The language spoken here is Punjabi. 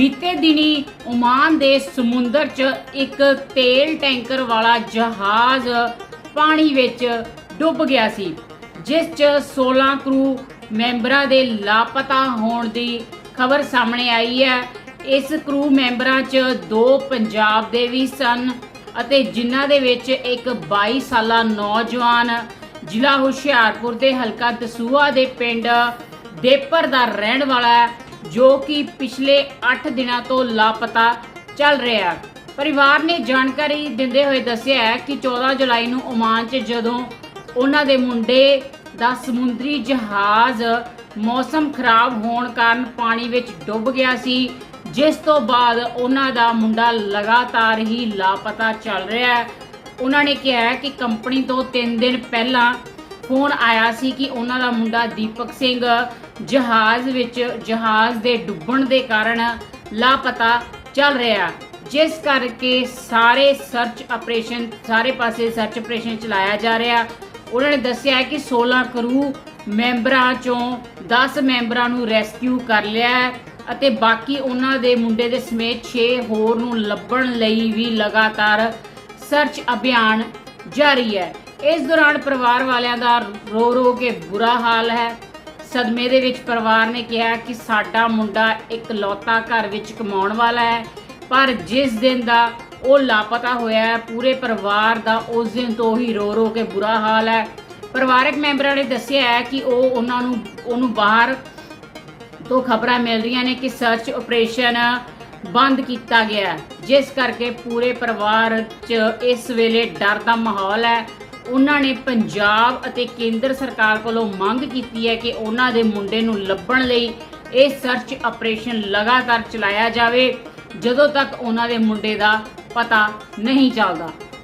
ਬੀਤੇ ਦਿਨੀ ਓਮਾਨ ਦੇ ਸਮੁੰਦਰ 'ਚ ਇੱਕ ਤੇਲ ਟੈਂਕਰ ਵਾਲਾ ਜਹਾਜ਼ ਪਾਣੀ ਵਿੱਚ ਡੁੱਬ ਗਿਆ ਸੀ, ਜਿਸ 'ਚ 16 ਕਰੂ ਮੈਂਬਰਾਂ ਦੇ ਲਾਪਤਾ ਹੋਣ ਦੀ ਖਬਰ ਸਾਹਮਣੇ ਆਈ ਹੈ। ਇਸ ਕਰੂ ਮੈਂਬਰਾਂ 'ਚ ਦੋ ਪੰਜਾਬ ਦੇ ਵੀ ਸਨ ਅਤੇ ਜਿਨ੍ਹਾਂ ਦੇ ਵਿੱਚ ਇੱਕ 22 ਸਾਲਾ ਨੌਜਵਾਨ ਜ਼ਿਲ੍ਹਾ ਹੁਸ਼ਿਆਰਪੁਰ ਦੇ ਹਲਕਾ ਦਸੂਆ ਦੇ ਪਿੰਡ ਦੇਪਰ ਦਾ ਰਹਿਣ ਵਾਲਾ ਜੋ ਕਿ ਪਿਛਲੇ 8 ਦਿਨਾਂ ਤੋਂ ਲਾਪਤਾ ਚੱਲ ਰਿਹਾ ਪਰਿਵਾਰ ਨੇ ਜਾਣਕਾਰੀ ਦਿੰਦੇ ਹੋਏ ਦੱਸਿਆ ਹੈ ਕਿ 14 ਜੁਲਾਈ ਨੂੰ ਓਮਾਨ 'ਚ ਜਦੋਂ ਉਹਨਾਂ ਦੇ ਮੁੰਡੇ ਦਾ ਸਮੁੰਦਰੀ ਜਹਾਜ਼ ਮੌਸਮ ਖਰਾਬ ਹੋਣ ਕਾਰਨ ਪਾਣੀ ਵਿੱਚ ਡੁੱਬ ਗਿਆ ਸੀ, ਜਿਸ ਤੋਂ ਬਾਅਦ ਉਹਨਾਂ ਦਾ ਮੁੰਡਾ ਲਗਾਤਾਰ ਹੀ ਲਾਪਤਾ ਚੱਲ ਰਿਹਾ ਹੈ। ਉਹਨਾਂ ਨੇ ਕਿਹਾ ਕਿ ਕੰਪਨੀ ਤੋਂ 3 ਦਿਨ ਪਹਿਲਾਂ ਫੋਨ ਆਇਆ ਸੀ ਕਿ ਉਹਨਾਂ ਦਾ ਮੁੰਡਾ ਦੀਪਕ ਸਿੰਘ ਜਹਾਜ਼ ਵਿੱਚ ਜਹਾਜ਼ ਦੇ ਡੁੱਬਣ ਦੇ ਕਾਰਨ ਲਾਪਤਾ ਚੱਲ ਰਿਹਾ। ਜਿਸ ਕਰਕੇ ਸਾਰੇ ਸਰਚ ਆਪਰੇਸ਼ਨ ਸਾਰੇ ਪਾਸੇ ਸਰਚ ਆਪਰੇਸ਼ਨ ਚਲਾਇਆ ਜਾ ਰਿਹਾ। ਉਹਨਾਂ ਨੇ ਦੱਸਿਆ ਕਿ 16 ਕਰੂ ਮੈਂਬਰਾਂ ਚੋਂ 10 ਮੈਂਬਰਾਂ ਨੂੰ ਰੈਸਕਿਊ ਕਰ ਲਿਆ ਅਤੇ ਬਾਕੀ ਉਹਨਾਂ ਦੇ ਮੁੰਡੇ ਦੇ ਸਮੇਤ 6 ਹੋਰ ਨੂੰ ਲੱਭਣ ਲਈ ਵੀ ਲਗਾਤਾਰ ਸਰਚ ਅਭਿਆਨ ਜਾਰੀ ਹੈ। ਇਸ ਦੌਰਾਨ ਪਰਿਵਾਰ ਵਾਲਿਆਂ ਦਾ ਰੋ ਰੋ ਕੇ ਬੁਰਾ ਹਾਲ ਹੈ। ਸਦਮੇ ਦੇ ਵਿੱਚ ਪਰਿਵਾਰ ਨੇ ਕਿਹਾ ਕਿ ਸਾਡਾ ਮੁੰਡਾ ਇੱਕ ਲੌਤਾ ਘਰ ਵਿੱਚ ਕਮਾਉਣ ਵਾਲਾ ਹੈ, ਪਰ ਜਿਸ ਦਿਨ ਦਾ ਉਹ ਲਾਪਤਾ ਹੋਇਆ ਹੈ, ਪੂਰੇ ਪਰਿਵਾਰ ਦਾ ਉਸ ਦਿਨ ਤੋਂ ਹੀ ਰੋ ਰੋ ਕੇ ਬੁਰਾ ਹਾਲ ਹੈ। ਪਰਿਵਾਰਕ ਮੈਂਬਰਾਂ ਨੇ ਦੱਸਿਆ ਹੈ ਕਿ ਉਹ ਉਹਨਾਂ ਨੂੰ, ਉਹਨੂੰ ਬਾਹਰ ਤੋਂ ਖਬਰਾਂ ਮਿਲ ਰਹੀਆਂ ਨੇ ਕਿ ਸਰਚ ਆਪਰੇਸ਼ਨ ਬੰਦ ਕੀਤਾ ਗਿਆ ਜਿਸ ਕਰਕੇ ਪੂਰੇ ਪਰਿਵਾਰ 'ਚ ਇਸ ਵੇਲੇ ਡਰ ਦਾ ਮਾਹੌਲ ਹੈ। ਉਹਨਾਂ ਨੇ ਪੰਜਾਬ ਅਤੇ ਕੇਂਦਰ ਸਰਕਾਰ ਕੋਲੋਂ ਮੰਗ ਕੀਤੀ ਹੈ ਕਿ ਉਹਨਾਂ ਦੇ ਮੁੰਡੇ ਨੂੰ ਲੱਭਣ ਲਈ ਇਹ ਸਰਚ ਆਪਰੇਸ਼ਨ ਲਗਾਤਾਰ ਚਲਾਇਆ ਜਾਵੇ, ਜਦੋਂ ਤੱਕ ਉਹਨਾਂ ਦੇ ਮੁੰਡੇ ਦਾ ਪਤਾ ਨਹੀਂ ਚੱਲਦਾ।